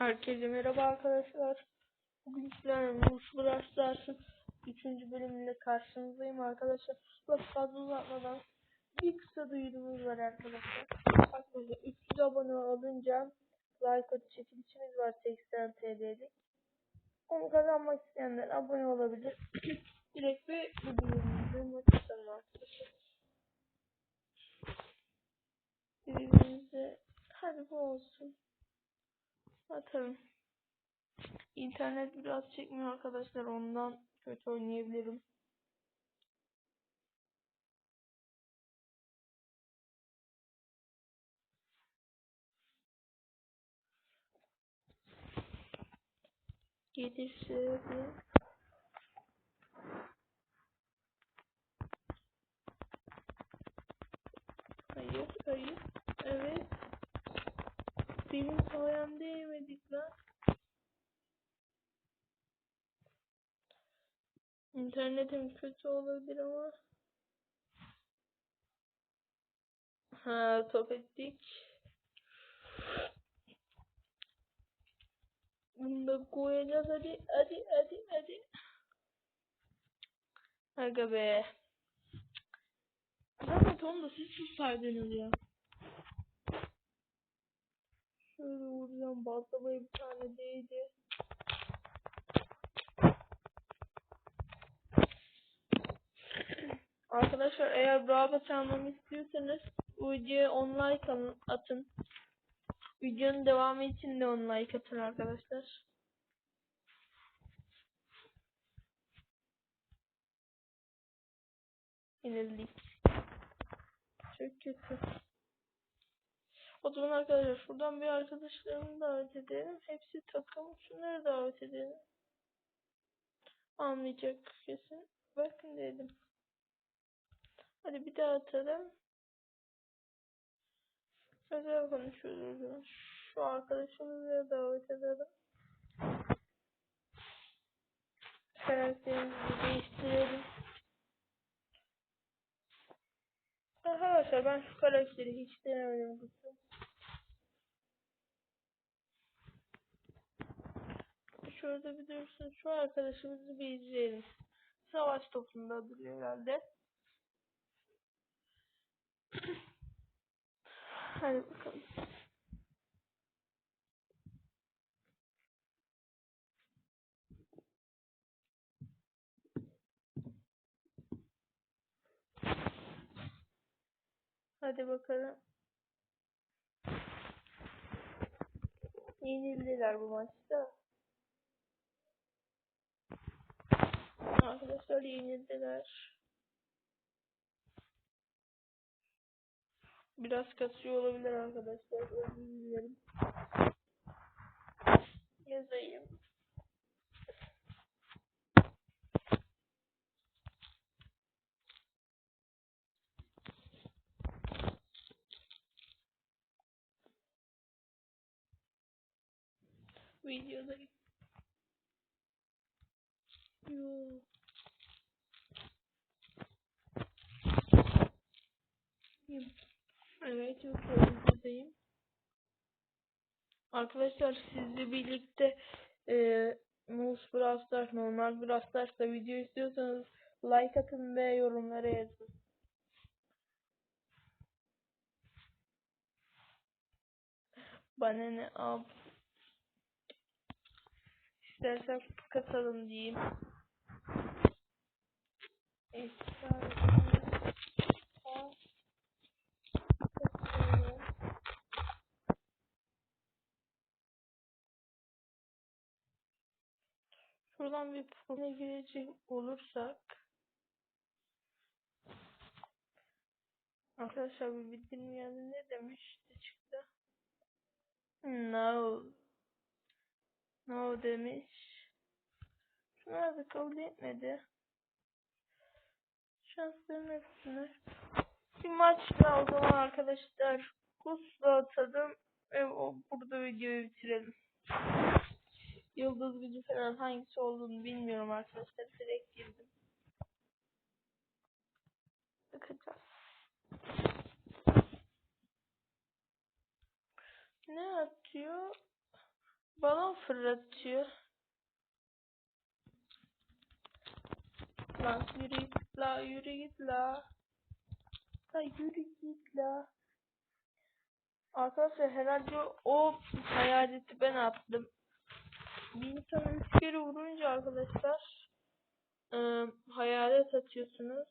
Herkese merhaba arkadaşlar. Bugün sizlerle Muz Brawl Stars'ın 3. bölümüyle karşınızdayım arkadaşlar. Bak fazla uzatmadan bir kısa duyurumuz var arkadaşlar. Arkadaşlar 300 abone olunca like atı çekilişimiz var 80 TL'lik. Onu kazanmak isteyenler abone olabilir. Direkt ve bu duyurumuzu maç atalım arkadaşlar. Birbirimize hadi bu olsun. Atalım. İnternet biraz çekmiyor arkadaşlar ondan kötü oynayabilirim. Gelirse bir Hayır, hayır. Evet. Benim sayemde yemedik lan. İnternetim kötü olabilir ama. Ha top ettik. Bunu da koyacağız hadi hadi hadi hadi. Aga be. Zaten Tom da siz sussaydınız ya. Şöyle vuracağım baltamaya bir tane değdi. Arkadaşlar eğer bravo çalmamı istiyorsanız videoya 10 like atın. Videonun devamı için de 10 like atın arkadaşlar. Yenildik. Çok kötü. O zaman arkadaşlar şuradan bir arkadaşlarımı davet edelim. Hepsi takım. Şunları davet edelim. Almayacak kesin. Bakın dedim. Hadi bir daha atalım. Özel konuşuyoruz. Şu arkadaşımızı davet edelim. Karakterimizi değiştirelim. Arkadaşlar ben şu karakteri hiç denemedim. Şurada bir dursun. Şu arkadaşımızı bir izleyelim. Savaş topunda duruyor herhalde. Hadi bakalım. Hadi bakalım. Yenildiler bu maçta. Arkadaşlar yenildiler. Biraz kasıyor olabilir arkadaşlar. Özür dilerim. Yazayım. Videodayım. Yo. Evet, videodayım. Arkadaşlar sizle birlikte e, Moose Brawl Stars, normal Brawl Stars'ta video istiyorsanız like atın ve yorumlara yazın. Bana ne ab. İstersen katalım diyeyim. İstersen katalım. Şuradan bir profile girecek olursak Arkadaşlar bir bildirim ne demişti çıktı? No. No demiş. Şunlar da kabul etmedi. Şansların hepsine. Bir maçla o zaman arkadaşlar kusla atalım ve burada videoyu bitirelim. Yıldız gücü falan hangisi olduğunu bilmiyorum arkadaşlar. Direkt girdim. Bakacağız. Ne atıyor? balon fırlatıyor. Lan yürü git la yürü git la. La yürü git la. Arkadaşlar herhalde o hayaleti ben attım. İnsanı üç kere vurunca arkadaşlar ıı, hayalet atıyorsunuz.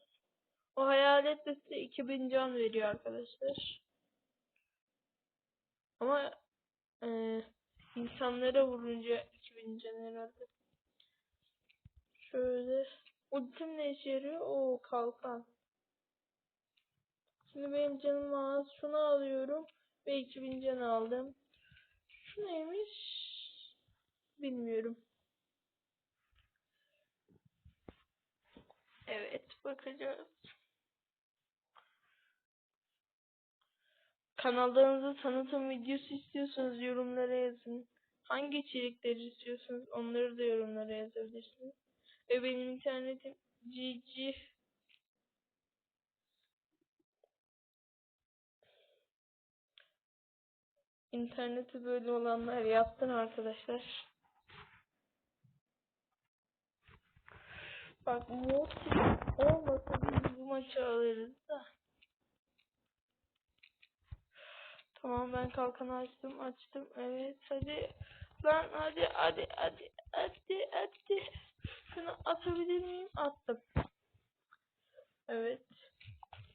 O hayalet de size 2000 can veriyor arkadaşlar. Ama ıı, insanlara vurunca 2000 can herhalde. Şöyle. Ultim ne işe yarıyor? Oo kalkan. Şimdi benim canım az. Şunu alıyorum. Ve 2000 can aldım. Şu neymiş? Bilmiyorum. Evet bakacağız. Kanallarınızı tanıtım videosu istiyorsanız yorumlara yazın. Hangi içerikleri istiyorsanız onları da yorumlara yazabilirsiniz. Ve benim internetim GG İnterneti böyle olanlar yaptın arkadaşlar. Bak mod olmasa biz bu maçı alırız da. Tamam ben kalkanı açtım açtım. Evet hadi. Lan hadi hadi hadi hadi hadi. Şunu atabilir miyim? Attım. Evet.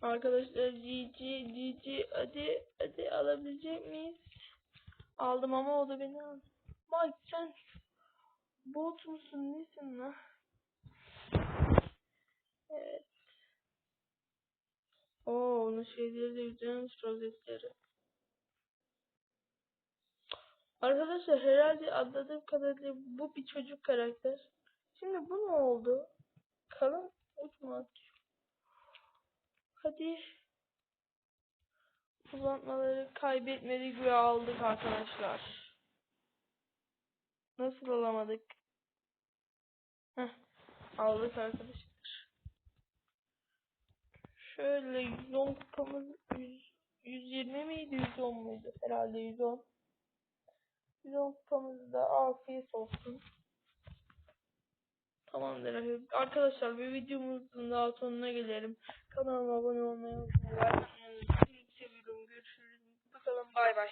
Arkadaşlar GG GG hadi hadi alabilecek miyiz? Aldım ama o da beni aldı. Mike sen bot musun nesin lan? Evet. Oo onun şeyleri de güzelmiş rozetleri. Arkadaşlar herhalde anladığım kadarıyla bu bir çocuk karakter. Şimdi bu ne oldu? Kalın uç mu atıyor? Hadi. Uzatmaları kaybetmedik ve aldık arkadaşlar. Nasıl alamadık? Heh, aldık arkadaşlar. Şöyle 110 kupamız 100, 120 miydi 110 muydu? Herhalde 110. 110 kupamız da afiyet olsun. Tamamdır arkadaşlar bir videomuzun daha sonuna gelelim. Kanalıma abone olmayı unutmayın. Seviyorum. Görüşürüz. Bakalım bay bay.